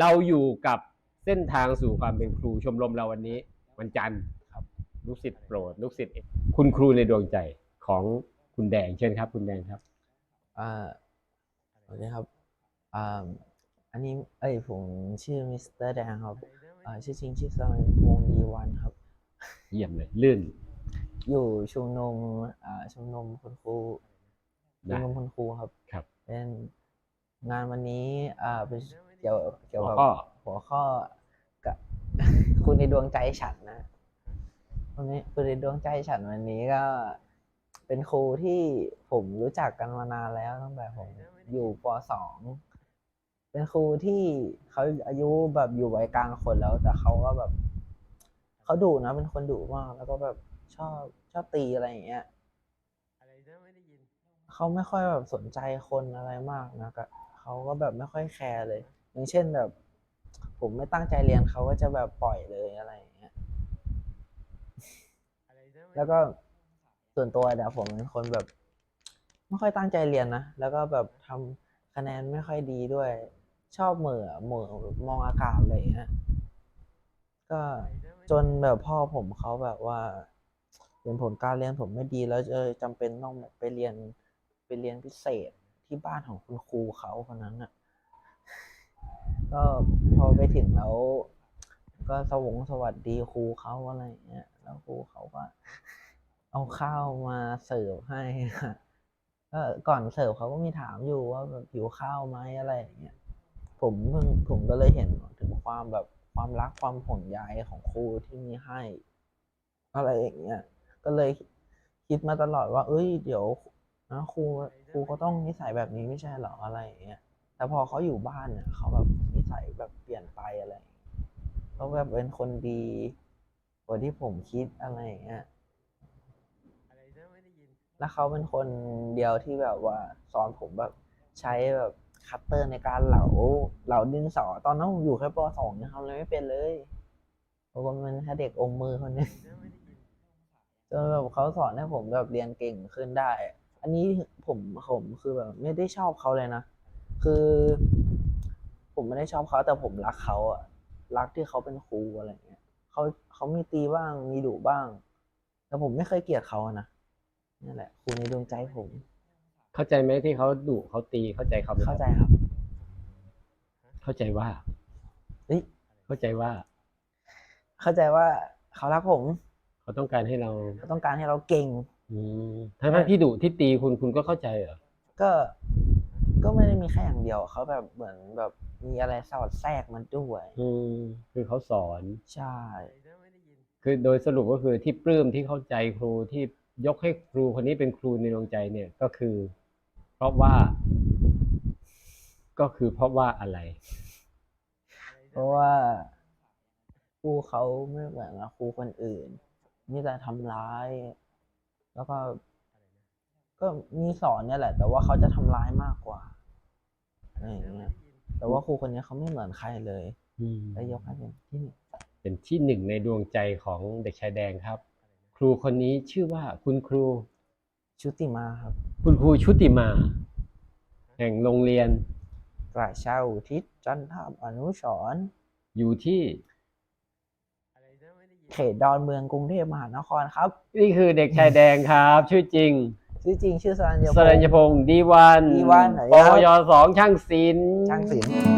เราอยู่กับเส้นทางสู่ความเป็นครูชมรมเราวันนี้วันจันทร์ครับลูกศิษย์โปรด ลูกศิษย์คุณครูในดวงใจของคุณแดงเชิญครับ คุณแดงครับอ่าสวัสดีครับอ่าอันนี้เอ้ยผมชื่อมิสเตอร์แดงครับอ่าชื่อจริงชื่อสรัญวงศ์ดีวันครับ เยี่ยมเลยลื่น อยู่ชุมนุมอ่าชุมนุมคุณครูชุนะมนุมคุณครูครับครับ เป็นงานวันนี้อ่าเป็น เกี่ยวเกี่ยวหัวกับข้อ หัวข้อกับ คุณในดวงใจฉันนะวันนี้คุณในดวงใจฉันวันนี้ก็ เป็นครูที่ผมรู้จักกันมานานแล้วตั้งแต่ผมอยู่ปสองเป็นครูที่เขาอายุแบบอยู่วัยกลางคนแล้ว แต่เขาก็แบบเขาดุนะ เป็นคนดุมาก แล้วก็แบบชอบชอบตีอะไรอย่างเงี้ยเขาไม่ค่อยแบบสนใจคนอะไรมากนะก็เขาก็แบบไม่ค่อยแคร์เลย อย่างเช่นแบบ ผมไม่ตั้งใจเรียนเขาก็จะแบบปล่อยเลยอะไรอย่างเงี้ย แล้วก็ส่วนตัวเนี่ยผมเป็นคนแบบ ไม่ค่อยตั้งใจเรียนนะ แล้วก็แบบทำคะแนนไม่ค่อยดีด้วย ชอบเหม่อเหม่อมองอากาศอะไรอย่างเงี้ย ก็จนแบบพ่อผมเขาแบบว่าเห็นผลการเรียนผมไม่ดีแล้วเออจำเป็นต้องแบบไปเรียนไปเรียนพิเศษที่บ้านของคุณครูเขาคนนั้นอะ ก็พอไปถึงแล้วก็สวงสวัสดีครูเขาอะไรอย่างเงี้ยแล้วครูเขาก็เอาข้าวมาเสิร์ฟให้อะก็ก่อนเสิร์ฟเขาก็มีถามอยู่ว่าแบบหิวข้าวไหมอะไรอย่างเงี้ยผมเพิ่งผมก็เลยเห็นถึงความแบบความรักความห่วงใยของครูที่มีให้ อะไรอย่างเงี้ยก็เลยคิดมาตลอดว่า เอ้ย เดี๋ยวนะครูครูก็ต้องนิสัยแบบนี้ไม่ใช่เหรออะไรอย่างเงี้ย แต่พอเขาอยู่บ้านเนี่ยเขาแบบนิสัยแบบเปลี่ยนไปอะไรอย่างเงี้ยเขาแบบเป็นคนดีกว่าที่ผมคิดอะไรอย่างเงี้ยแล้วเขาเป็นคนเดียวที่แบบว่าสอนผมแบบใช้แบบคัตเตอร์ในการเหลาเหลาดินสอ ตอนนั้นผมอยู่แค่ปสองยังทำอะไรไม่เป็นเลยผมก็เป็นแค่เด็กอมมือคนหนึงจนแบบเขาสอนให้ผมแบบเรียนเก่งขึ้นได้ อันนี้ผมผมคือแบบไม่ได้ชอบเขาเลยนะ คือ ผมไม่ได้ชอบเขาแต่ผมรักเขาอะรักที่เขาเป็นครูอะไรอย่างเงี้ยเขาเขามีตีบ้างมีดุบ้าง แต่ผมไม่เคยเกลียดเขาอะนะนี่แหละครูในดวงใจผม เข้าใจไหมที่เขาดุเขาตีเข้าใจเขาไหมเข้าใจครับครับ เข้าใจว่าเฮ้ยเข้าใจว่า เข้าใจว่าเขารักผม เขาต้องการให้เราเขาต้องการให้เราเก่ง อืมทั้งๆที่ดุที่ตีคุณคุณก็เข้าใจเหรอก็ ก็ไม่ได้มีแค่อย่างเดียวเขาแบบเหมือนแบบมีอะไรสอดแทรกมันด้วยอืมคือเขาสอน ใช่ คือโดยสรุปก็คือที่ปลื้มที่เข้าใจครูที่ยกให้ครูคนนี้เป็นครูในดวงใจเนี่ยก็คือ เพราะว่า ก็คือเพราะว่าอะไร เพราะว่าครูเขาไม่เหมือนกับครูคนอื่นมีแต่ทำร้าย แล้วก็ ก็มีสอนเนี่ยแหละ แต่ว่าเขาจะทำร้ายมากกว่าอะไรอย่างเงี้ยแต่ว่าครูคนนี้เขาไม่เหมือนใครเลยอืมได้ยกให้เป็นที่หนึ่งเป็นที่หนึ่งในดวงใจของเด็กชายแดงครับ ครูคนนี้ชื่อว่าคุณครูชุติมาครับ คุณครูชุติมา แห่งโรงเรียนกระเช้าทิศจันทบอนุสรณ์อยู่ที่เขตดอนเมืองกรุงเทพมหานครครับ นี่คือเด็กชายแดงครับ ชื่อจริง ชื่อจริงชื่อสรัญญพสรัญญงษ์พงศ์ดีวันดีวันไหนปครับ วยสองช่างศิลป์ ช่างศิลป์